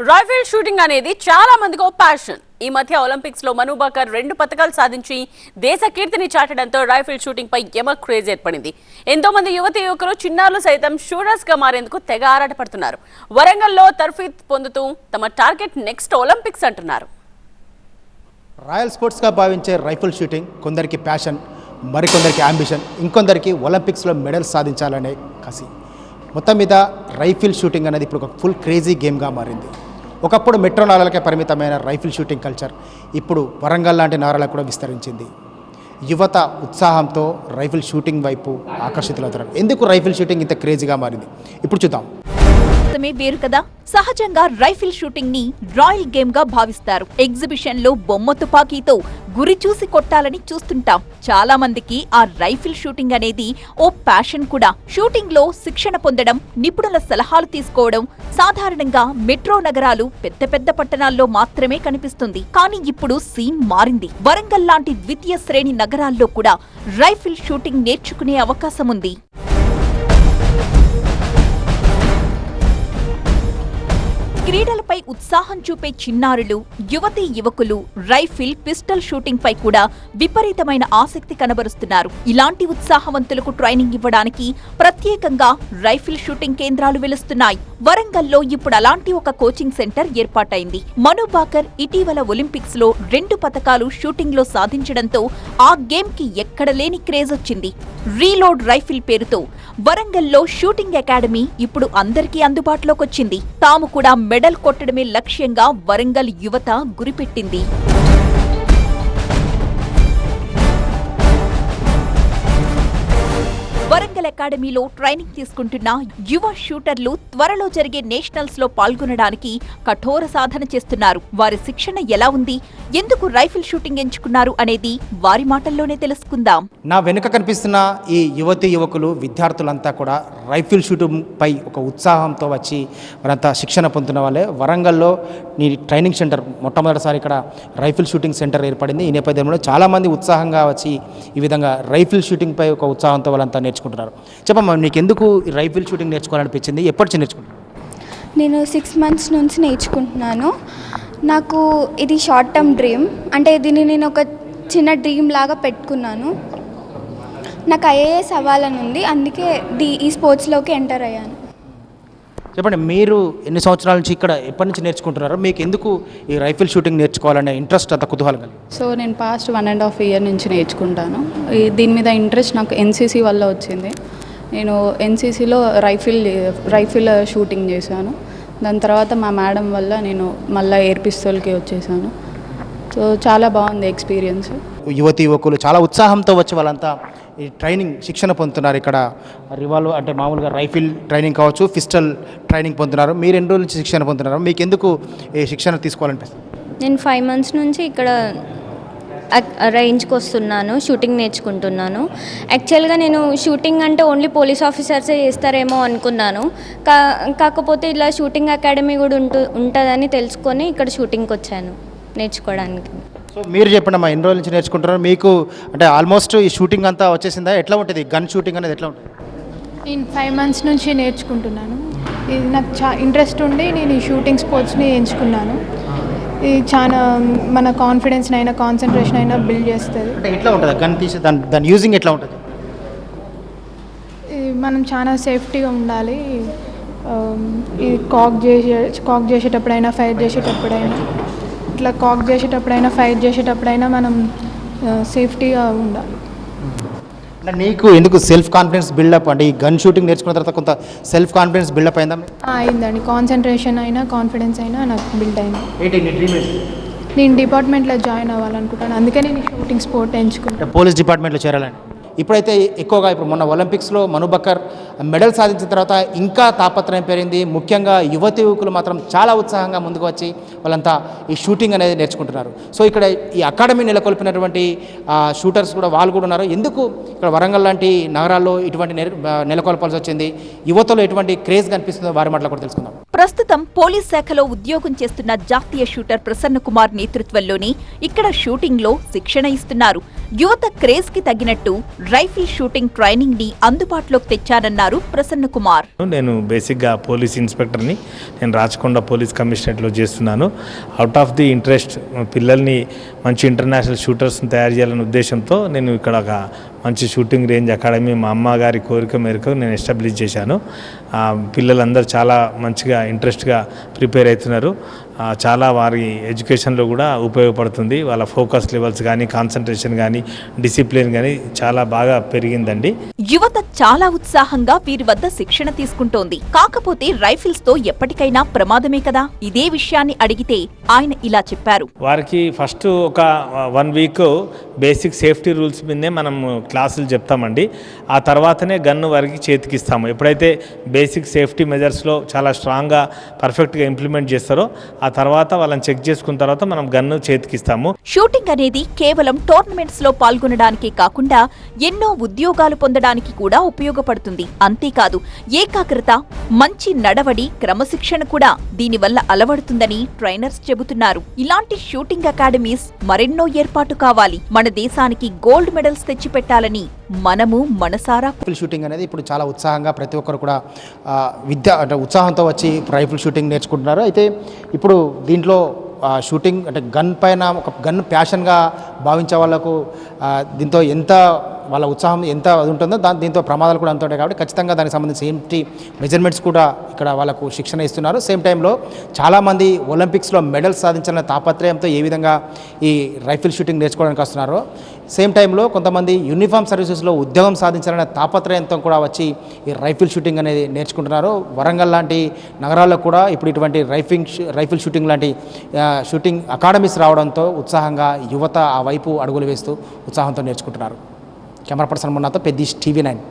Rifle shooting అనేది చాలా మందికి ఓ ప్యాషన్ ఈ మధ్య ఒలింపిక్స్లో మను రెండు పథకాలు సాధించి దేశ కీర్తిని చాటడంతో రైఫిల్ షూటింగ్ పై యమ క్రేజ్ ఏర్పడింది. ఎంతో మంది యువతి యువకులు చిన్నారులు సైతం షూటర్స్గా మారేందుకు తెగ ఆరాటపడుతున్నారు. వరంగల్లో తర్ఫీద్ పొందుతూ తమ టార్గెట్ నెక్స్ట్ ఒలింపిక్స్ అంటున్నారు. రాయల్ స్పోర్ట్స్గా భావించే రైఫిల్ షూటింగ్ కొందరికి ప్యాషన్ మరికొందరికి అంబిషన్ ఇంకొందరికి ఒలింపిక్స్లో మెడల్స్ సాధించాలనే కసి. మొత్తం మీద రైఫిల్ షూటింగ్ అనేది ఇప్పుడు ఒక ఫుల్ క్రేజీ గేమ్గా మారింది. ఒకప్పుడు మెట్రో నాలకే పరిమితమైన రైఫిల్ షూటింగ్ కల్చర్ ఇప్పుడు వరంగల్ లాంటి నగరాలకు కూడా విస్తరించింది. యువత ఉత్సాహంతో రైఫిల్ షూటింగ్ వైపు ఆకర్షితులవుతారు ఎందుకు రైఫిల్ షూటింగ్ ఇంత క్రేజీగా మారింది? ఇప్పుడు చూద్దాం. అర్థమే వేరు కదా? సహజంగా రైఫిల్ షూటింగ్ని రాయల్ గేమ్గా భావిస్తారు. ఎగ్జిబిషన్లో బొమ్మ తుపాకీతో గురి చూసి కొట్టాలని చూస్తుంటాం. చాలా మందికి ఆ రైఫిల్ షూటింగ్ అనేది ఓ ప్యాషన్ కూడా. షూటింగ్లో శిక్షణ పొందడం నిపుణుల సలహాలు తీసుకోవడం సాధారణంగా మెట్రో నగరాలు పెద్ద పెద్ద పట్టణాల్లో మాత్రమే కనిపిస్తుంది. కానీ ఇప్పుడు సీన్ మారింది. వరంగల్ లాంటి ద్వితీయ శ్రేణి నగరాల్లో కూడా రైఫిల్ షూటింగ్ నేర్చుకునే అవకాశం ఉంది. క్రీడలపై ఉత్సాహం చూపే చిన్నారులు యువతీ యువకులు రైఫిల్ పిస్టల్ షూటింగ్ పై కూడా విపరీతమైన ఆసక్తి కనబరుస్తున్నారు. ఇలాంటి ఉత్సాహవంతులకు ట్రైనింగ్ ఇవ్వడానికి ప్రత్యేకంగా రైఫిల్ షూటింగ్ కేంద్రాలు వెలుస్తున్నాయి. వరంగల్లో ఇప్పుడు అలాంటి ఒక కోచింగ్ సెంటర్ ఏర్పాటైంది. మనుబాకర్ ఇటీవల ఒలింపిక్స్లో రెండు పథకాలు షూటింగ్లో సాధించడంతో ఆ గేమ్కి ఎక్కడ లేని క్రేజ్ వచ్చింది. రీలోడ్ రైఫిల్ పేరుతో వరంగల్లో షూటింగ్ అకాడమీ ఇప్పుడు అందరికీ అందుబాటులోకి వచ్చింది తాము కూడా మెడల్ కొట్టడమే లక్ష్యంగా వరంగల్ యువత గురిపెట్టింది. అకాడమీలో ట్రైనింగ్ తీసుకుంటున్న యువ షూటర్లు త్వరలో జరిగే నేషనల్స్లో పాల్గొనడానికి కఠోర సాధన చేస్తున్నారు. వారి శిక్షణ ఎలా ఉంది? ఎందుకు రైఫిల్ షూటింగ్ ఎంచుకున్నారు అనేది వారి మాటల్లోనే తెలుసుకుందాం. నా వెనుక కనిపిస్తున్న ఈ యువతి యువకులు విద్యార్థులంతా కూడా రైఫిల్ షూటింగ్ పై ఒక ఉత్సాహంతో వచ్చి వారంతా శిక్షణ పొందుతున్న వాళ్ళే. వరంగల్లో నీ ట్రైనింగ్ సెంటర్ మొట్టమొదటిసారి ఇక్కడ రైఫిల్ షూటింగ్ సెంటర్ ఏర్పడింది. ఈ నేపథ్యంలో చాలామంది ఉత్సాహంగా వచ్చి ఈ విధంగా రైఫిల్ షూటింగ్పై ఒక ఉత్సాహంతో వాళ్ళంతా నేర్చుకుంటున్నారు. చెప్పమ్మా నీకు ఎందుకు రైఫిల్ షూటింగ్ నేర్చుకోవాలనిపించింది? ఎప్పటి నుంచి నేను సిక్స్ మంత్స్ నుంచి నేర్చుకుంటున్నాను. నాకు ఇది షార్ట్ టర్మ్ డ్రీమ్ అంటే దీన్ని నేను ఒక చిన్న డ్రీమ్ లాగా పెట్టుకున్నాను. నాకు ఐఏఎస్ అవ్వాలని ఉంది. అందుకే ది ఈ స్పోర్ట్స్లోకి ఎంటర్ అయ్యాను. చెప్పండి మీరు ఎన్ని సంవత్సరాల నుంచి ఇక్కడ ఎప్పటి నుంచి నేర్చుకుంటున్నారో మీకు ఎందుకు ఈ రైఫిల్ షూటింగ్ నేర్చుకోవాలనే ఇంట్రెస్ట్ అంత కుతూహలం కలిగి సో నేను past one and half year నుంచి నేర్చుకుంటాను. ఈ- దీని మీద ఇంట్రెస్ట్ నాకు ఎన్సీసీ వల్ల వచ్చింది. నేను ఎన్సీసీలో రైఫిల్ రైఫిల్ షూటింగ్ చేశాను. దాని తర్వాత మా మేడం వల్ల నేను మళ్ళీ ఎయిర్ పిస్తోల్కి వచ్చేసాను. సో చాలా బాగుంది ఎక్స్పీరియన్స్ యువతి యువకులు చాలా ఉత్సాహంతో వచ్చి వాళ్ళంతా ఈ ట్రైనింగ్ శిక్షణ పొందుతున్నారు. ఇక్కడ రివాల్వ్ అంటే మామూలుగా రైఫిల్ ట్రైనింగ్ కావచ్చు పిస్టల్ ట్రైనింగ్ పొందుతున్నారు. మీరు ఎన్ని రోజుల నుంచి శిక్షణ పొందుతున్నారు? మీకు ఎందుకు ఈ శిక్షణ తీసుకోవాలనిపిస్తుంది? నేను ఫైవ్ మంత్స్ నుంచి ఇక్కడ రేంజ్కి వస్తున్నాను షూటింగ్ నేర్చుకుంటున్నాను. యాక్చువల్గా నేను షూటింగ్ అంటే ఓన్లీ పోలీస్ ఆఫీసర్సే చేస్తారేమో అనుకున్నాను. కా కాకపోతే ఇలా షూటింగ్ అకాడమీ కూడా ఉంటు ఉంటుందని తెలుసుకొని ఇక్కడ షూటింగ్కి వచ్చాను నేర్చుకోవడానికి. సో మీరు చెప్పండి అమ్మా ఎన్ని రోజుల నుంచి నేర్చుకుంటున్నారు. మీకు అంటే ఆల్మోస్ట్ ఈ షూటింగ్ అంతా వచ్చేసిందా? ఎట్లా ఉంటుంది? గన్ షూటింగ్ అనేది ఎట్లా ఉంటుంది? నేను ఫైవ్ మంత్స్ నుంచి నేర్చుకుంటున్నాను. ఇది నాకు చా ఇంట్రెస్ట్ ఉండి నేను ఈ షూటింగ్ స్పోర్ట్స్ని ఎంచుకున్నాను. ఇది చాలా మన కాన్ఫిడెన్స్ అయినా కాన్సన్ట్రేషన్ అయినా బిల్డ్ చేస్తుంది. అంటే ఎట్లా ఉంటుంది? గన్ తీసి దాని దాని యూజింగ్ ఎట్లా ఉంటుంది? ఇది మనం చాలా సేఫ్టీగా ఉండాలి. ఇది కాక్ చేసే కాక్ చేసేటప్పుడైనా ఫైర్ చేసేటప్పుడైనా. ఇట్లా కాక్ చేసేటప్పుడైనా ఫైర్ చేసేటప్పుడైనా మనం సేఫ్టీగా ఉండాలి. అంటే నీకు ఎందుకు సెల్ఫ్ కాన్ఫిడెన్స్ బిల్డప్ అంటే ఈ గన్ షూటింగ్ నేర్చుకున్న తర్వాత కొంత సెల్ఫ్ కాన్ఫిడెన్స్ బిల్డప్ అయిందా? ఆ, అయిందండి. కాన్సన్ట్రేషన్ అయినా కాన్ఫిడెన్స్ అయినా నాకు బిల్డ్ అయింది. ఏంటి నీ డ్రీమ్ నేను డిపార్ట్మెంట్లో జాయిన్ అవ్వాలనుకుంటాను. అందుకే నేను షూటింగ్ స్పోర్ట్ ఎంచుకున్నాను అంటే పోలీస్ డిపార్ట్మెంట్లో చేరాలని. ఇప్పుడైతే ఎక్కువగా ఇప్పుడు మొన్న ఒలింపిక్స్లో మనుబక్కర్ మెడల్ సాధించిన తర్వాత ఇంకా తాపత్రయం పెరిగింది. ముఖ్యంగా యువతి యువకులు మాత్రం చాలా ఉత్సాహంగా ముందుకు వచ్చి వాళ్ళంతా ఈ షూటింగ్ అనేది నేర్చుకుంటున్నారు. సో ఇక్కడ ఈ అకాడమీ నెలకొల్పినటువంటి షూటర్స్ కూడా వాళ్ళు కూడా ఉన్నారు. ఎందుకు ఇక్కడ వరంగల్ లాంటి నగరాల్లో ఇటువంటి నెలకొల్పాల్సి వచ్చింది? యువతలో ఎటువంటి క్రేజ్ కనిపిస్తుందో వారి మాటలు కూడా తెలుసుకుందాం. ప్రస్తుతం పోలీస్ శాఖలో ఉద్యోగం చేస్తున్న జాతీయ షూటర్ ప్రసన్న కుమార్ నేతృత్వంలోని ఇక్కడ షూటింగ్లో శిక్షణ ఇస్తున్నారు. యువత క్రేజ్కి తగినట్టు రైఫిల్ షూటింగ్ ట్రైనింగ్ని అందుబాటులోకి తెచ్చారన్నారు ప్రసన్న కుమార్. నేను బేసిక్గా పోలీస్ ఇన్స్పెక్టర్ని నేను రాచకొండ పోలీస్ కమిషనరేట్లో చేస్తున్నాను. అవుట్ ఆఫ్ ది ఇంట్రెస్ట్ పిల్లల్ని మంచి ఇంటర్నేషనల్ షూటర్స్ని తయారు చేయాలనే ఉద్దేశంతో నేను ఇక్కడ ఒక మంచి షూటింగ్ రేంజ్ అకాడమీ మా అమ్మగారి కోరిక మేరకు నేను ఎస్టాబ్లిష్ చేశాను. పిల్లలందరూ చాలా మంచిగా ఇంట్రెస్ట్గా ప్రిపేర్ అవుతున్నారు. చాలా వారి ఎడ్యుకేషన్లో కూడా ఉపయోగపడుతుంది. వాళ్ళ ఫోకస్ లెవెల్స్ కానీ కాన్సన్ట్రేషన్ కానీ డిసిప్లిన్ కానీ చాలా బాగా పెరిగిందండి. యువత చాలా ఉత్సాహంగా వీరి వద్ద శిక్షణ తీసుకుంటోంది. కాకపోతే రైఫిల్స్తో ఎప్పటికైనా ప్రమాదమే కదా? ఇదే విషయాన్ని అడిగితే ఆయన ఇలా చెప్పారు. వారికి ఫస్ట్ ఒక one week basic safety rules మీదనే మనం క్లాసులు చెప్తామండి. ఆ తర్వాతనే గన్ను వారికి చేతికిస్తాము. ఎప్పుడైతే బేసిక్ సేఫ్టీ మెజర్స్లో చాలా స్ట్రాంగ్గా పర్ఫెక్ట్గా ఇంప్లిమెంట్ చేస్తారో ఆ తర్వాత వాళ్ళని చెక్ చేసుకున్న తర్వాత మనం గన్ను చేతికిస్తాము. షూటింగ్ అనేది కేవలం టోర్నమెంట్స్లో పాల్గొనడానికి పాల్గొనడానికే కాకుండా ఎన్నో ఉద్యోగాలు పొందడానికి కూడా ఉపయోగపడుతుంది. అంతేకాదు ఏకాగ్రత మంచి నడవడి క్రమశిక్షణ కూడా దీనివల్ల అలవడుతుందని ట్రైనర్స్ చెబుతున్నారు. ఇలాంటి షూటింగ్ అకాడమీస్ మరెన్నో ఏర్పాటు కావాలి. మన దేశానికి గోల్డ్ మెడల్స్ తెచ్చిపెట్టాలి తెచ్చిపెట్టాలని మనము మనసారా రైఫిల్ షూటింగ్ అనేది ఇప్పుడు చాలా ఉత్సాహంగా ప్రతి ఒక్కరు కూడా విద్య అంటే ఉత్సాహంతో వచ్చి రైఫిల్ షూటింగ్ నేర్చుకుంటున్నారు. అయితే ఇప్పుడు దీంట్లో షూటింగ్ అంటే గన్ పైన ఒక గన్ ప్యాషన్గా భావించే వాళ్ళకు దీంతో ఎంత వాళ్ళ ఉత్సాహం ఎంత అది ఉంటుందో దాని దీంతో ప్రమాదాలు కూడా అంత ఉంటాయి కాబట్టి ఖచ్చితంగా దానికి సంబంధించి సేఫ్టీ మెజర్మెంట్స్ కూడా ఇక్కడ వాళ్ళకు శిక్షణ ఇస్తున్నారు. సేమ్ టైంలో చాలామంది ఒలింపిక్స్లో మెడల్స్ సాధించాలనే తాపత్రయంతో ఏ విధంగా ఈ రైఫిల్ షూటింగ్ నేర్చుకోవడానికి వస్తున్నారో సేమ్ టైంలో కొంతమంది యూనిఫామ్ సర్వీసెస్లో ఉద్యోగం సాధించాలనే తాపత్రయంతో కూడా వచ్చి ఈ రైఫిల్ షూటింగ్ అనేది నేర్చుకుంటున్నారు. వరంగల్ లాంటి నగరాల్లో కూడా ఇప్పుడు ఇటువంటి రైఫింగ్ రైఫిల్ షూటింగ్ లాంటి షూటింగ్ అకాడమీస్ రావడంతో ఉత్సాహంగా యువత ఆ వైపు అడుగులు వేస్తూ ఉత్సాహంతో నేర్చుకుంటున్నారు. కెమెరా పర్సన్ మొన్నతో పెద్ద టీవీ నైన్.